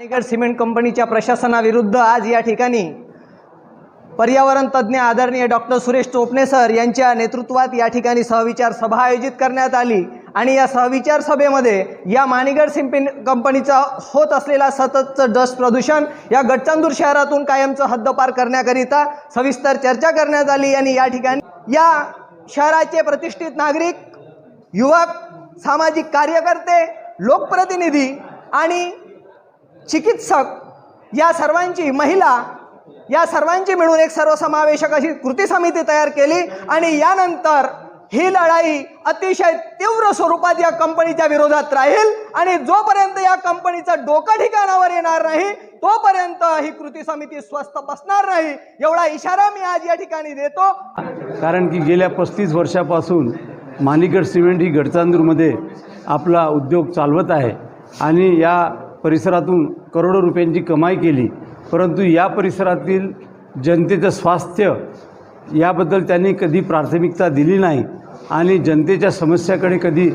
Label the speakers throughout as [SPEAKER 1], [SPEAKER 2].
[SPEAKER 1] राणीगड cement कंपनीच्या प्रशासनाविरुद्ध आज या ठिकाणी पर्यावरण तज्ज्ञ आदरणीय डॉक्टर सुरेश चोपणे सर यांच्या नेतृत्वात या ठिकाणी सहविचार सभा आयोजित करण्यात आली. आणि या सहविचार सभेमध्ये या माणिगड सिमेंट कंपनीचा होत असलेला सततचं डस्ट प्रदूषण या गडचांदूर शहरातून कायमचं हद्दपार करण्याकरिता सविस्तर चर्चा करण्यात आली आणि या ठिकाणी या शहराचे प्रतिष्ठित नागरिक युवक सामाजिक कार्यकर्ते लोकप्रतिनिधी आणि चिकित्सक या सर्वांची महिला या सर्वांची मिळून एक सर्वसमावेशक अशी कृती समिती तयार केली आणि यानंतर ही लढाई अतिशय तीव्र स्वरूपात या कंपनीच्या विरोधात राहील आणि जोपर्यंत या कंपनीचं डोकं ठिकाणावर येणार नाही तोपर्यंत ही कृती समिती स्वस्त बसणार नाही. एवढा इशारा मी आज या ठिकाणी देतो.
[SPEAKER 2] कारण की गेल्या पस्तीस वर्षापासून मानिकड सिमेंट ही गडचांदूरमध्ये आपला उद्योग चालवत आहे आणि या परिसरातून करोडो रुपयांची कमाई केली. परंतु या परिसरातील जनतेचं स्वास्थ्य याबद्दल त्यांनी कधी प्राथमिकता दिली नाही आणि जनतेच्या समस्याकडे कधी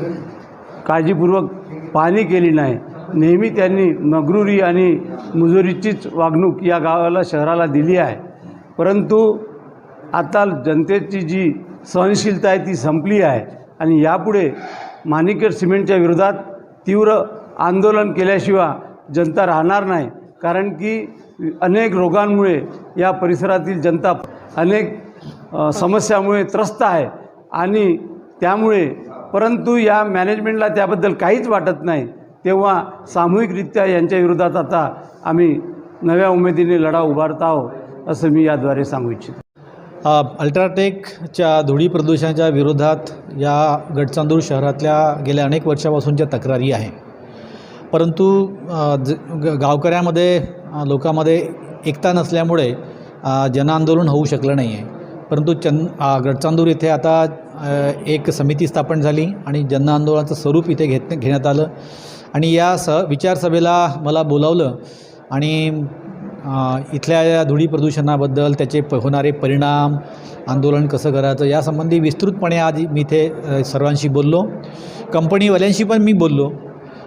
[SPEAKER 2] काळजीपूर्वक पाहणी केली नाही नेहमी त्यांनी मगरुरी आणि मुजुरीचीच वागणूक या गावाला शहराला दिली आहे. परंतु आता जनतेची जी सहनशीलता आहे ती संपली आहे आणि यापुढे माणिकेट सिमेंटच्या विरोधात तीव्र आंदोलन केल्याशिवाय जनता राहणार नाही. कारण की अनेक रोगांमुळे या परिसरातील जनता अनेक समस्यामुळे त्रस्त आहे. आणि त्यामुळे परंतु या मॅनेजमेंटला त्याबद्दल काहीच वाटत नाही. तेव्हा सामूहिकरित्या यांच्या विरोधात आता आम्ही नव्या उमेदीने लढा उभारत आहोत असं मी याद्वारे सांगू इच्छितो.
[SPEAKER 3] अल्ट्राटेकच्या धुळी प्रदूषणाच्या विरोधात या गडचांदूर शहरातल्या गेल्या अनेक वर्षापासूनच्या तक्रारी आहे. परंतु ज ग- गावकऱ्यामध्ये लोकांमध्ये एकता नसल्यामुळे जनआंदोलन होऊ शकलं नाही आहे परंतु चंद गडचांदूर इथे आता एक समिती स्थापन झाली आणि जनआंदोलनाचं स्वरूप इथे घेत घेण्यात आलं. आणि या स विचारसभेला मला बोलावलं आणि इथल्या या धुळी प्रदूषणाबद्दल त्याचे प होणारे परिणाम आंदोलन कसं करायचं यासंबंधी विस्तृतपणे आज मी इथे सर्वांशी बोललो. कंपनीवाल्यांशी पण मी बोललो.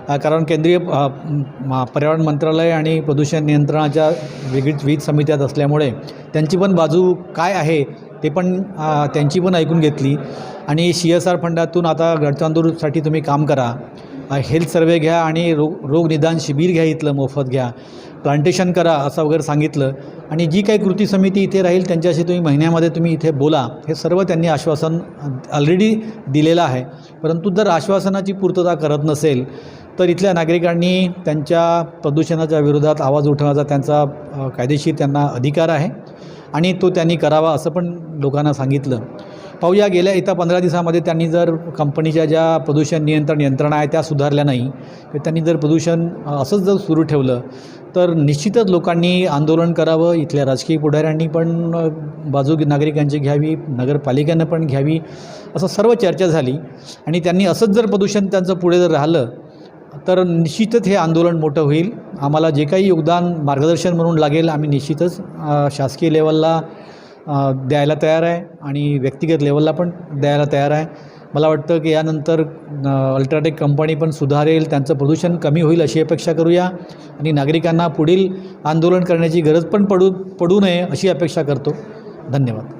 [SPEAKER 3] कारण केंद्रीय पर्यावरण मंत्रालय आणि प्रदूषण नियंत्रणाच्या वेगळीच विविध समित्यात असल्यामुळे त्यांची पण बाजू काय आहे ते पण त्यांची पण ऐकून घेतली. आणि सी एस आर फंडातून आता गडचांदूरसाठी तुम्ही काम करा. हेल्थ सर्वे घ्या आणि रोग रोग निदान शिबिर घ्या इथलं मोफत घ्या. प्लांटेशन करा असं वगैरे सांगितलं. आणि जी काही कृती समिती इथे राहील त्यांच्याशी तुम्ही महिन्यामध्ये तुम्ही इथे बोला. हे सर्व त्यांनी आश्वासन ऑलरेडी दिलेलं आहे. परंतु जर आश्वासनाची पूर्तता करत नसेल तर इथल्या नागरिकांनी त्यांच्या प्रदूषणाच्या विरोधात आवाज उठवण्याचा त्यांचा कायदेशीर त्यांना अधिकार आहे आणि तो त्यांनी करावा असं पण लोकांना सांगितलं. पाहूया गेल्या येत्या पंधरा दिवसामध्ये त्यांनी जर कंपनीच्या ज्या प्रदूषण नियंत्रण यंत्रणा आहे त्या सुधारल्या नाही तर त्यांनी जर प्रदूषण असंच जर सुरू ठेवलं तर निश्चितच लोकांनी आंदोलन करावं. इथल्या राजकीय पुढाऱ्यांनी पण बाजू नागरिकांची घ्यावी नगरपालिकेनं पण घ्यावी असं सर्व चर्चा झाली. आणि त्यांनी असंच जर प्रदूषण त्यांचं पुढे जर राहिलं तर निश्चितच हे आंदोलन मोठं होईल. आम्हाला जे काही योगदान मार्गदर्शन म्हणून लागेल आम्ही निश्चितच शासकीय लेवलला द्यायला तयार आहे आणि व्यक्तिगत लेवलला पण द्यायला तयार आहे. मला वाटतं की यानंतर अल्ट्राटेक कंपनी पण सुधारेल त्यांचं प्रदूषण कमी होईल अशी अपेक्षा करूया आणि नागरिकांना पुढील आंदोलन करण्याची गरज पण पडू पडू नये अशी अपेक्षा करतो. धन्यवाद.